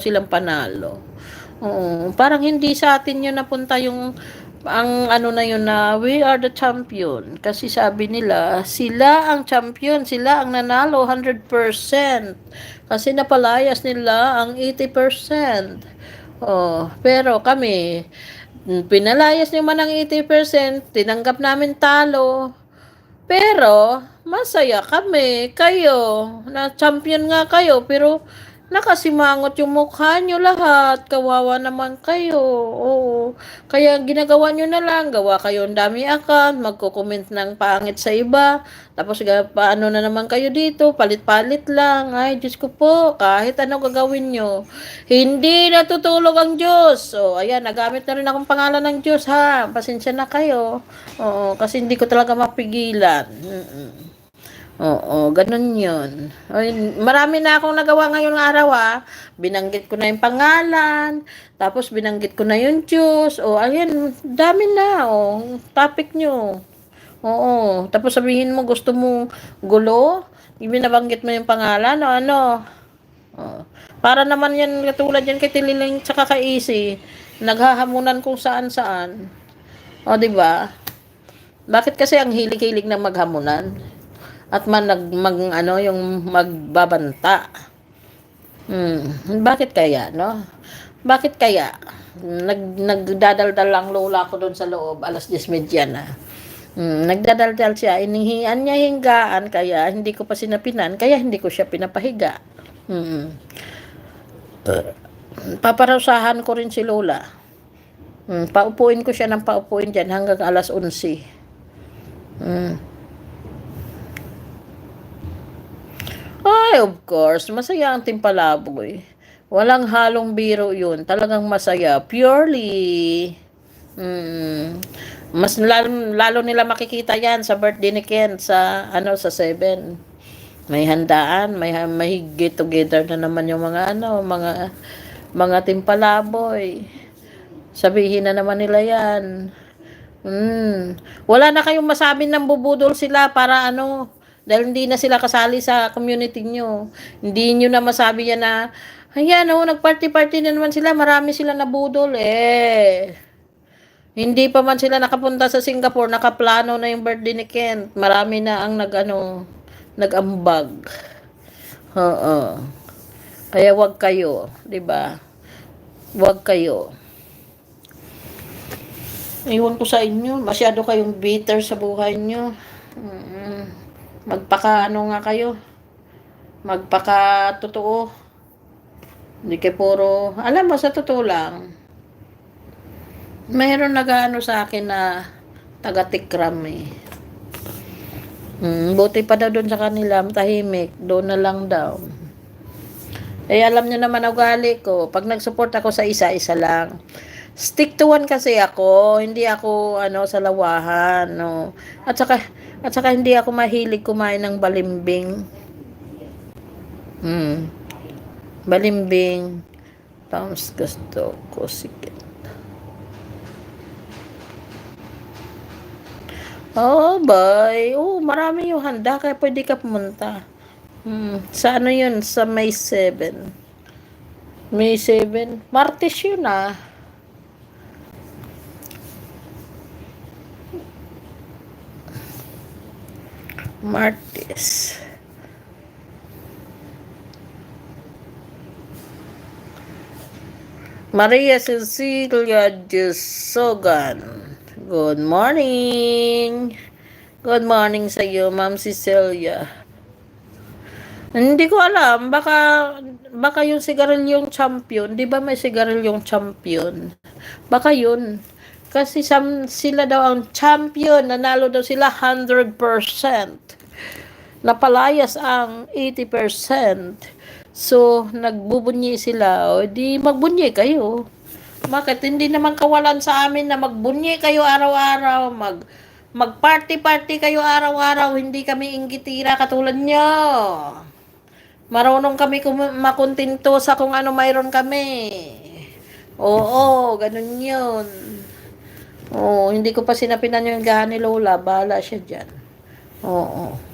silang panalo. Oo, parang hindi sa atin yun napunta yung ang ano na yun na we are the champion. Kasi sabi nila, sila ang champion, sila ang nanalo 100%. Kasi napalayas nila ang 80%. Oh, pero kami, pinalayas nyo man ang 80%, tinanggap namin talo. Pero, masaya kami. Kayo, na champion nga kayo, pero nakasimangot yung mukha nyo lahat. Kawawa naman kayo. Oo. Kaya ginagawa nyo na lang. Gawa kayo ang dami akan. Magko-comment ng pangit sa iba. Tapos paano na naman kayo dito. Palit-palit lang. Ay, Diyos ko po. Kahit ano gagawin nyo. Hindi natutulog ang Diyos. So, ayan. Nagamit na rin akong pangalan ng Diyos ha. Pasensya na kayo. Oo. Kasi hindi ko talaga mapigilan. Mm-mm. Oo, ganun yun. Ay, marami na akong nagawa ngayong araw ah. Binanggit ko na yung pangalan, tapos binanggit ko na yung Diyos. O, ayan, dami na. O, topic nyo. Oo, tapos sabihin mo gusto mo gulo, ibinabanggit mo yung pangalan, o ano. Oo. Para naman yan, katulad yan kay Tililing tsaka kay Easy, naghahamunan kung saan-saan. O, di ba? Bakit kasi ang hilig-hilig na maghamunan? At man nag mag ano yung magbabanta. Hmm, bakit kaya, no? Bakit kaya? Nag nagdadaldal lang lola ko doon sa loob, alas 10:30 na. Hmm, nagdadaldal siya, inihian niya hinggaan, kaya hindi ko pa sinapinan, kaya hindi ko siya pinapahiga. Hmm. Paparusahan ko rin si Lola. Hmm, paupuin ko siya ng paupuin dyan hanggang alas 11. Hmm. Of course, masaya ang timpalaboy. Walang halong biro yun. Talagang masaya. Purely. Mm, mas lalo, lalo nila makikita yan sa birthday ni Ken sa ano sa 7. May handaan, may may get together na naman yung mga ano, mga mga timpalaboy. Sabihin na naman nila yan. Mm. Wala na kayong masabi ng bubudol sila para ano, dahil hindi na sila kasali sa community nyo. Hindi nyo na masabi yan na, ayan oh, nag-party-party na naman sila, marami sila nabudol. Eh, hindi pa man sila nakapunta sa Singapore, nakaplano na yung birthday ni Kent. Marami na ang nag, ano, nag-ambag. Oo. Kaya wag kayo, 'di ba? Wag kayo. Iwan ko sa inyo, masyado kayong bitter sa buhay nyo. Mm, Magpaka ano nga kayo. Magpaka totoo. Hindi kayo puro, alam mo, sa totoo lang. Mayroon nag-ano sa akin na taga-tikram eh. Mm, buti pa daw doon sa kanila, tahimik. Doon na lang daw. Eh, alam niyo naman ugali ko. Pag nag-support ako sa isa-isa lang. Stick to one kasi ako. Hindi ako, ano, sa lawahan, no. At saka, at saka hindi ako mahilig kumain ng balimbing. Hmm. Balimbing. Tapos gusto ko sige. Oh, bye. Oh, marami yung handa kaya pwede ka pumunta. Hmm. Sa ano yun? Sa May 7. May 7. Martes yun ah. Martes. Maria Cecilia Jusogan. Good morning. Good morning sa iyo, Ma'am Cecilia. Hindi ko alam, baka baka yung sigarilyong champion, 'di ba may sigarilyong champion? Baka yun. Kasi sam, sila daw ang champion, nanalo daw sila 100%. Napalayas ang 80%. So, nagbubunyi sila. O, di magbunyi kayo. Bakit? Hindi naman kawalan sa amin na magbunyi kayo araw-araw. Mag, mag-party-party kayo araw-araw. Hindi kami inggitira katulad nyo. Marunong kami kum- makuntinto sa kung ano mayroon kami. Oo, ganun yun. Oo, hindi ko pa sinapinan yung gahan ni Lola. Bahala siya dyan. Oo.